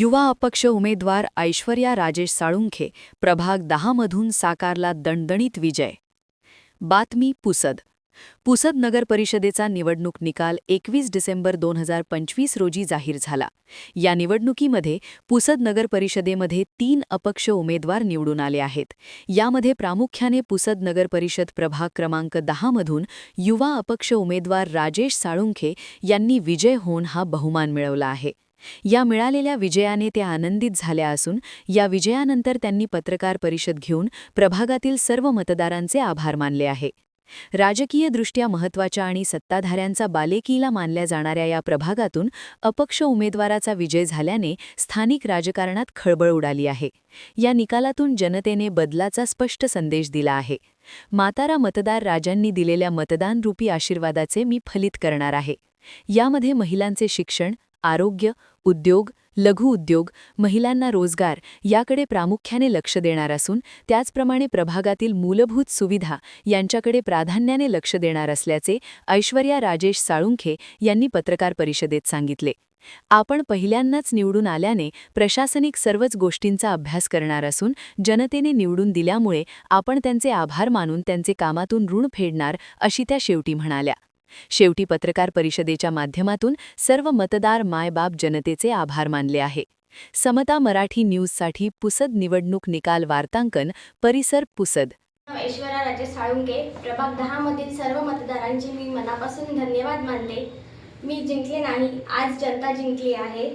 युवा अपक्ष उमेदवार ऐश्वर्या राजेश साळुंखे प्रभाग दहामधून साकारला दणदणीत विजय. बातमी पुसद. पुसद नगर परिषदेचा निवडणूक निकाल एकवीस डिसेंबर दोन हजार पंचवीस रोजी जाहीर झाला. या निवडणुकीमध्ये पुसद नगर परिषदेमध्ये तीन अपक्ष उमेदवार निवडून आले आहेत. यामध्ये प्रामुख्याने पुसद नगर परिषद प्रभाग क्रमांक दहामधून युवा अपक्ष उमेदवार राजेश साळुंखे यांनी विजय होऊन हा बहुमान मिळवला आहे. या मिळालेल्या विजयाने त्या आनंदित झाल्या असून या विजयानंतर त्यांनी पत्रकार परिषद घेऊन प्रभागातील सर्व मतदारांचे आभार मानले आहे. राजकीयदृष्ट्या महत्त्वाच्या आणि सत्ताधाऱ्यांचा बालेकीला मानल्या जाणाऱ्या या प्रभागातून अपक्ष उमेदवाराचा विजय झाल्याने स्थानिक राजकारणात खळबळ उडाली आहे. या निकालातून जनतेने बदलाचा स्पष्ट संदेश दिला आहे. मातारा मतदार राजांनी दिलेल्या मतदानरूपी आशीर्वादाचे मी फलित करणार आहे. यामध्ये महिलांचे शिक्षण आरोग्य उद्योग लघु उद्योग महिलांना रोजगार याकडे प्रामुख्याने लक्ष देणार असून त्याचप्रमाणे प्रभागातील मूलभूत सुविधा यांच्याकडे प्राधान्याने लक्ष देणार असल्याचे ऐश्वर्या राजेश साळुंखे यांनी पत्रकार परिषदेत सांगितले. आपण पहिल्यांदाच निवडून आल्याने प्रशासनिक सर्वच गोष्टींचा अभ्यास करणार असून जनतेने निवडून दिल्यामुळे आपण त्यांचे आभार मानून त्यांचे कामातून ऋण फेडणार अशी त्या शेवटी म्हणाल्या. शेवटी पत्रकार परिषदेच्या माध्यमातून सर्व मतदार मायबाप जनतेचे आभार मानले आहे. समता मराठी न्यूजसाठी पुसद निवडणूक निकाल वार्तांकन परिसर पुसद. ऐश्वर्या राजे साळुंके प्रभाग दहा मधील सर्व मतदारांचे मी मनापासून धन्यवाद मानले. मी जिंकले नाही आज जनता जिंकली आहे.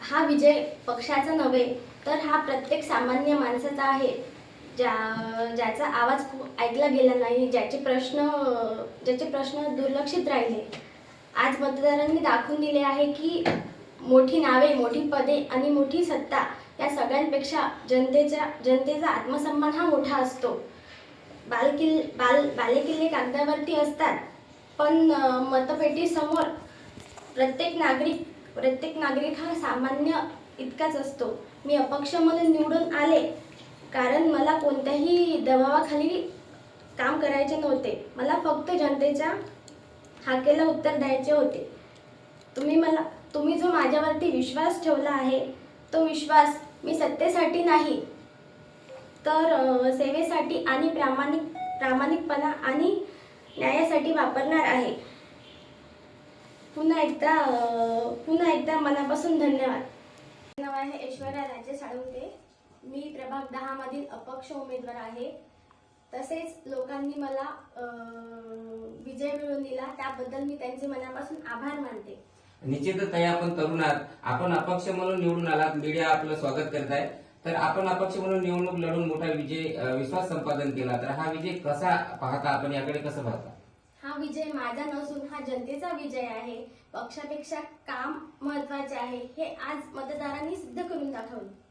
हा विजय पक्षाचा नव्हे तर हा प्रत्येक सामान्य माणसाचा आहे. ज्या ज्याचा आवाज खूप ऐकला गेला नाही ज्याचे प्रश्न ज्याचे प्रश्न दुर्लक्षित राहिले. आज मतदारांनी दाखवून दिले आहे की मोठी नावे मोठी पदे आणि मोठी सत्ता या सगळ्यांपेक्षा जनतेच्या जनतेचा आत्मसन्मान हा मोठा असतो. बालकिल बाल बालेकिल्ले कागदावरती असतात पण मतपेटीसमोर प्रत्येक नागरिक प्रत्येक नागरिक हा सामान्य इतकाच असतो. मी अपक्ष म्हणून निवडून आले कारण मला कोणत्याही दबावाखाली काम करायचे नव्हते. मला फक्त जनतेच्या हाकेला उत्तर द्यायचे होते. तुम्ही मला तुम्ही जो माझ्यावरती विश्वास ठेवला आहे तो विश्वास मी सत्तेसाठी नाही तर सेवेसाठी आणि प्रामाणिक प्रामाणिकपणा आणि न्यायासाठी वापरणार आहे. पुन्हा एकदा पुन्हा एकदा मनापासून धन्यवाद. नाव आहे ऐश्वर्या राजे साळुंके. मी प्रभाग दहामधील अपक्ष उमेदवार आहे. तसेच लोकांनी मला विजय मिळवून दिला. त्याबद्दल मी त्यांचे मनापासून आभार मानते. निश्चितच ताई आपण तरुण आहात. आपण अपक्ष म्हणून निवडून आलात. मीडिया आपलं स्वागत करत आहे. तर आपण अपक्ष म्हणून निवडणूक लढून मोठा विजय विश्वास संपादन केला. तर हा विजय कसा पाहता आपण? याकडे कसं पाहता? हा विजय माझा नसून हा जनतेचा विजय आहे. पक्षापेक्षा काम महत्त्वाचे आहे. हे आज मतदारांनी सिद्ध करून दाखवले.